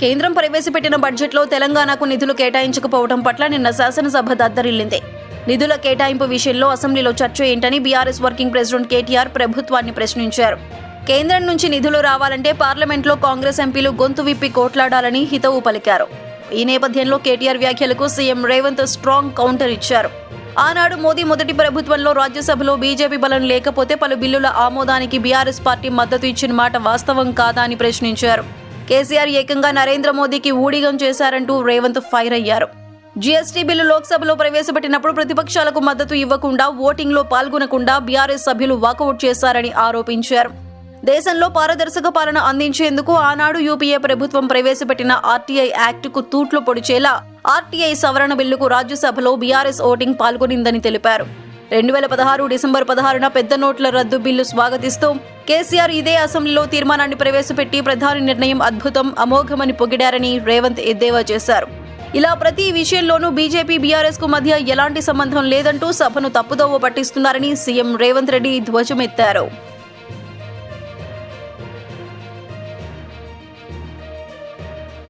కేంద్రం ప్రవేశపెట్టిన బడ్జెట్లో తెలంగాణకు నిధులు కేటాయించకపోవడం పట్ల నిన్న శాసనసభ దద్దరిల్లింది. నిధుల కేటాయింపు విషయంలో అసెంబ్లీలో చర్చ ఏంటని బీఆర్ఎస్ వర్కింగ్ ప్రెసిడెంట్ కేటీఆర్ ప్రభుత్వాన్ని ప్రశ్నించారు. కేంద్రం నుంచి నిధులు రావాలంటే పార్లమెంట్లో కాంగ్రెస్ ఎంపీలు గొంతు విప్పి కోట్లాడాలని హితవు పలికారు. ఈ నేపథ్యంలో కేటీఆర్ వ్యాఖ్యలకు సీఎం రేవంత్ స్ట్రాంగ్ కౌంటర్ ఇచ్చారు. ఆనాడు మోదీ మొదటి ప్రభుత్వంలో రాజ్యసభలో బీజేపీ బలం లేకపోతే పలు బిల్లుల ఆమోదానికి బీఆర్ఎస్ పార్టీ మద్దతు ఇచ్చిన మాట వాస్తవం కాదా అని ప్రశ్నించారు. కేసీఆర్ ఏకంగా నరేంద్ర మోదీకి ఊడిగం చేశారంటూ రేవంత్ ఫైర్ అయ్యారు. జీఎస్టీ బిల్లు లోక్సభలో ప్రవేశపెట్టినప్పుడు ప్రతిపక్షాలకు మద్దతు ఇవ్వకుండా ఓటింగ్లో పాల్గొనకుండా బీఆర్ఎస్ సభ్యులు వాకౌట్ చేశారని ఆరోపించారు. దేశంలో పారదర్శక పాలన అందించేందుకు ఆనాడు యూపీఏ ప్రభుత్వం ప్రవేశపెట్టిన ఆర్టీఐ యాక్టుకు తూట్లు పొడిచేలా ఆర్టీఐ సవరణ బిల్లుకు రాజ్యసభలో బీఆర్ఎస్ ఓటింగ్ పాల్గొనిందని తెలిపారు. రెండు వేల పదహారు డిసెంబర్ పదహారున పెద్ద నోట్ల రద్దు బిల్లు స్వాగతిస్తూ కేసీఆర్ ఇదే అసెంబ్లీలో తీర్మానాన్ని ప్రవేశపెట్టి ప్రధాని నిర్ణయం అద్భుతం అమోఘమని పొగిడారని రేవంత్ ఎద్దేవా చేశారు. ఇలా ప్రతి విషయంలోనూ బీజేపీ బీఆర్ఎస్కు మధ్య ఎలాంటి సంబంధం లేదంటూ సభను తప్పుదోవ పట్టిస్తున్నారని సీఎం రేవంత్ రెడ్డి ధ్వజమెత్తారు.